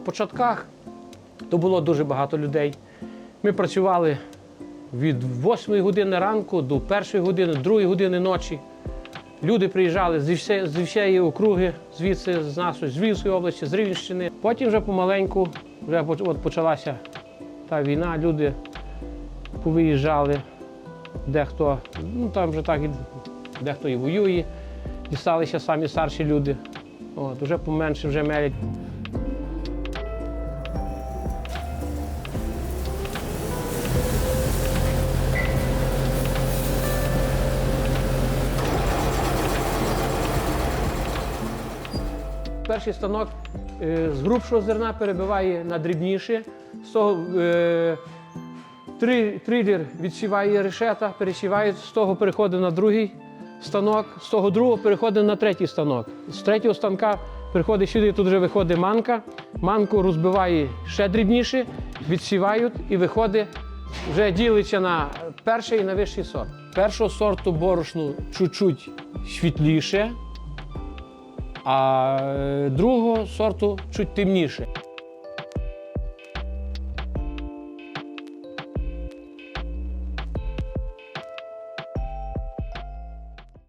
початках то було дуже багато людей. Ми працювали від 8 години ранку до 1 години, 2 години ночі. Люди приїжджали зі всієї, зі всієї округи, звідси з нас, з Львівської області, з Рівненщини. Потім вже помаленьку, вже от почалася та війна, люди повиїжджали, дехто, ну там вже так, дехто і воює, дісталися самі старші люди. От, вже поменше вже мелять. Перший станок е, з грубшого зерна перебиває на дрібніше. З того е, три, трилер відсіває решета, пересіває, з того переходить на другий станок, з того другого переходить на третій станок. З третього станка переходить сюди, тут вже виходить манка. Манку розбиває ще дрібніше, відсівають і виходить, вже ділиться на перший і на вищий сорт. Першого сорту борошну чуть-чуть світліше, а е, другого сорту чуть темніше.